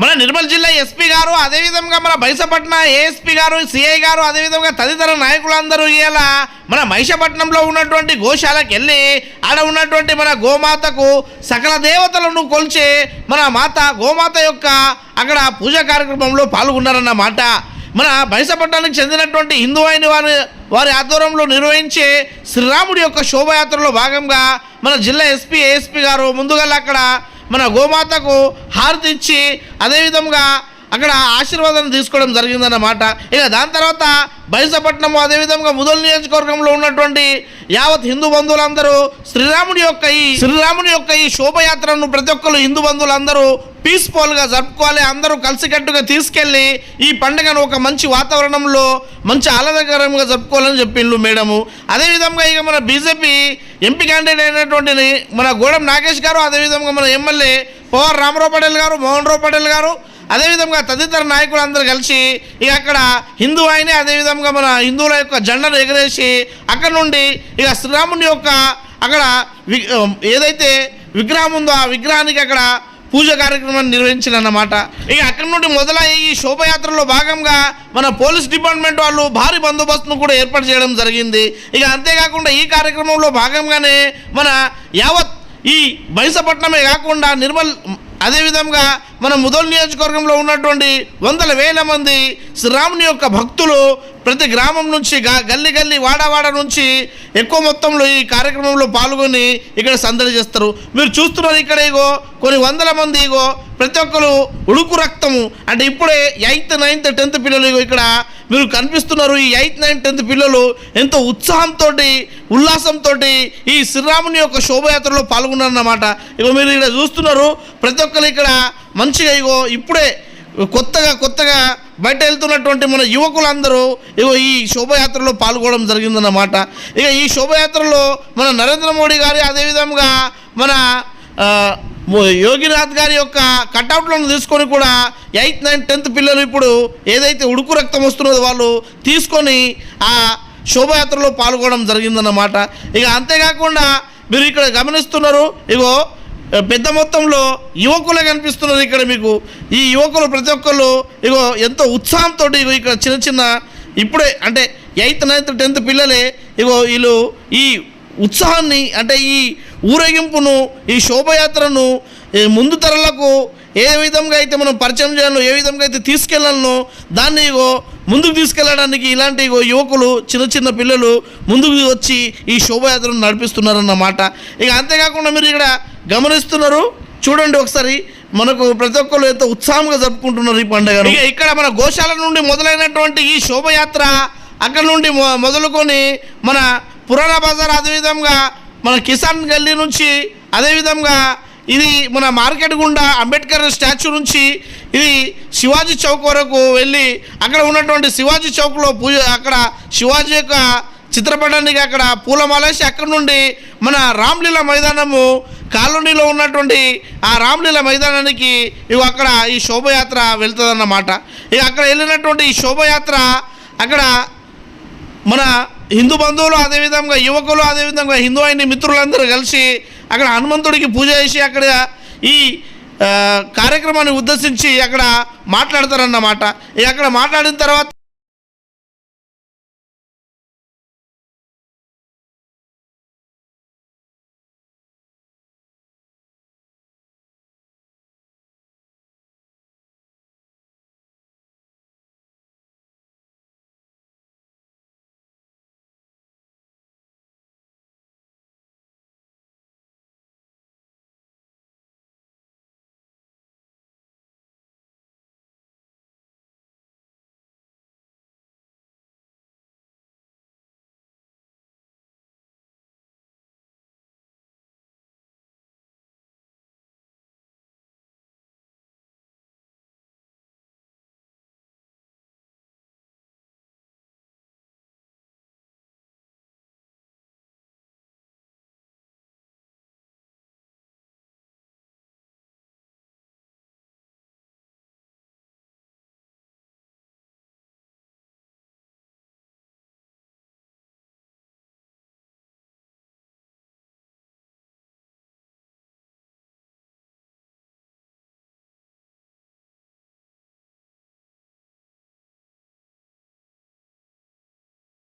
మన నిర్మల్ జిల్లా ఎస్పీ గారు అదేవిధంగా మన బైసపట్న ఏఎస్పీ గారు సిఐ గారు అదేవిధంగా తదితర నాయకులందరూ ఇలా మన మహిషపట్నంలో ఉన్నటువంటి గోశాలకు వెళ్ళి ఆడ ఉన్నటువంటి మన గోమాతకు సకల దేవతలను కొలిచి మన మాత గోమాత యొక్క అక్కడ పూజా కార్యక్రమంలో పాల్గొన్నారన్నమాట మన బైసపట్నానికి చెందినటువంటి హిందూ అయిన వారి వారి ఆధ్వర్యంలో నిర్వహించే శ్రీరాముడి యొక్క శోభయాత్రలో భాగంగా మన జిల్లా ఎస్పీ ఏఎస్పీ గారు ముందుగా అక్కడ మన గోమాతకు హారతి ఇచ్చి అదేవిధంగా అక్కడ ఆశీర్వాదం తీసుకోవడం జరిగిందన్నమాట. ఇక దాని తర్వాత బైసపట్నం అదేవిధంగా ముదల్ నియోజకవర్గంలో ఉన్నటువంటి యావత్ హిందూ బంధువులందరూ శ్రీరాముడి యొక్క ఈ శ్రీరాముడి యొక్క ఈ శోభయాత్రను ప్రతి ఒక్కరు హిందూ బంధువులందరూ పీస్ఫుల్గా జరుపుకోవాలి అందరూ కలిసికట్టుగా తీసుకెళ్ళి ఈ పండుగను ఒక మంచి వాతావరణంలో మంచి ఆహ్లాదకరంగా జరుపుకోవాలని చెప్పిండ్రు మేడము. అదేవిధంగా ఇక మన బీజేపీ ఎంపీ క్యాండిడేట్ అయినటువంటి మన గూడెం నాగేష్ గారు అదేవిధంగా మన ఎమ్మెల్యే పవర్ రామారావు పటేల్ గారు మోహన్ రావు పటేల్ గారు అదేవిధంగా తదితర నాయకులు అందరూ కలిసి ఇక అక్కడ హిందూ అయినే అదేవిధంగా మన హిందువుల యొక్క జెండను ఎగరేసి అక్కడ నుండి ఇక శ్రీరాముని యొక్క అక్కడ ఏదైతే విగ్రహం ఉందో ఆ విగ్రహానికి అక్కడ పూజ కార్యక్రమాన్ని నిర్వహించారన్నమాట ఇక అక్కడి నుండి మొదలయ్యే ఈ శోభయాత్రలో భాగంగా మన పోలీస్ డిపార్ట్మెంట్ వాళ్ళు భారీ బందోబస్తును కూడా ఏర్పాటు చేయడం జరిగింది. ఇక అంతేకాకుండా ఈ కార్యక్రమంలో భాగంగానే మన యావత్ ఈ బైసపట్నమే కాకుండా నిర్మల్ అదేవిధంగా మన ముదల్ నియోజకవర్గంలో ఉన్నటువంటి వందల వేల మంది శ్రీరాముని యొక్క భక్తులు ప్రతి గ్రామం నుంచి గల్లి గల్లీ గల్లీ వాడవాడ నుంచి ఎక్కువ మొత్తంలో ఈ కార్యక్రమంలో పాల్గొని ఇక్కడ సందడి చేస్తారు. మీరు చూస్తున్నారు ఇక్కడ ఇగో కొన్ని వందల మంది ఇగో ప్రతి ఒక్కరు ఉడుకు రక్తము. అంటే ఇప్పుడే ఎయిత్ నైన్త్ టెన్త్ పిల్లలు ఇగో ఇక్కడ మీరు కనిపిస్తున్నారు. ఈ ఎయిత్ నైన్త్ టెన్త్ పిల్లలు ఎంతో ఉత్సాహంతో ఉల్లాసంతో ఈ శ్రీరాముని యొక్క శోభయాత్రలో పాల్గొన్నారన్నమాట. ఇగో మీరు ఇక్కడ చూస్తున్నారు. ప్రతి ఒక్కరు ఇక్కడ మంచిగా ఇగో ఇప్పుడే కొత్తగా కొత్తగా బయట వెళ్తున్నటువంటి మన యువకులందరూ ఇగో ఈ శోభయాత్రలో పాల్గొనడం జరిగిందన్నమాట. ఇక ఈ శోభయాత్రలో మన నరేంద్ర మోడీ గారి అదేవిధంగా మన యోగినాథ్ గారి యొక్క కటౌట్లను తీసుకొని కూడా ఎయిత్ నైన్త్ టెన్త్ పిల్లలు ఇప్పుడు ఏదైతే ఉడుకు రక్తం వస్తున్నదో వాళ్ళు తీసుకొని ఆ శోభయాత్రలో పాల్గొనడం జరిగిందన్నమాట. ఇక అంతేకాకుండా మీరు ఇక్కడ గమనిస్తున్నారు ఇగో పెద్ద మొత్తంలో యువకులే కనిపిస్తున్నారు ఇక్కడ మీకు. ఈ యువకులు ప్రతి ఒక్కళ్ళు ఇగో ఎంతో ఉత్సాహంతో ఇగో ఇక్కడ చిన్న చిన్న ఇప్పుడే అంటే ఎయిత్ నైన్త్ టెన్త్ పిల్లలే ఇగో వీళ్ళు ఈ ఉత్సాహాన్ని అంటే ఈ ఊరేగింపును ఈ శోభయాత్రను ఈ ముందు తరలకు ఏ విధంగా అయితే మనం పరిచయం చేయాలో ఏ విధంగా అయితే తీసుకెళ్ళాలనో దాన్ని ఇగో ముందుకు తీసుకెళ్ళడానికి ఇలాంటి ఇగో యువకులు చిన్న చిన్న పిల్లలు ముందుకు వచ్చి ఈ శోభయాత్రను నడిపిస్తున్నారన్నమాట. ఇక అంతేకాకుండా మీరు ఇక్కడ గమనిస్తున్నారు? చూడండి ఒకసారి మనకు ప్రతి ఒక్కరు ఎంతో ఉత్సాహంగా జరుపుకుంటున్నారు ఈ పండుగ ఇక ఇక్కడ మన గోశాల నుండి మొదలైనటువంటి ఈ శోభయాత్ర అక్కడ నుండి మొ- మొదలుకొని మన పురాణ బజార్ అదేవిధంగా మన కిసాన్ గల్లీ నుంచి అదేవిధంగా ఇది మన మార్కెట్ గుండా అంబేద్కర్ స్టాచ్యూ నుంచి ఇది శివాజీ చౌక్ వరకు వెళ్ళి అక్కడ ఉన్నటువంటి శివాజీ చౌక్లో పూజ అక్కడ శివాజీ యొక్క చిత్రపటానికి అక్కడ పూలమాలేసి అక్కడ నుండి మన రామ్లీల మైదానము కాలనీలో ఉన్నటువంటి ఆ రామ్లీల మైదానానికి ఇవి అక్కడ ఈ శోభయాత్ర వెళ్తుందన్నమాట. ఇక అక్కడ వెళ్ళినటువంటి ఈ శోభయాత్ర అక్కడ మన హిందూ బంధువులు అదేవిధంగా యువకులు అదేవిధంగా హిందూ అయిన మిత్రులందరూ కలిసి అక్కడ హనుమంతుడికి పూజ చేసి అక్కడ ఈ కార్యక్రమాన్ని ఉద్దేశించి అక్కడ మాట్లాడతారన్నమాట. ఇక అక్కడ మాట్లాడిన తర్వాత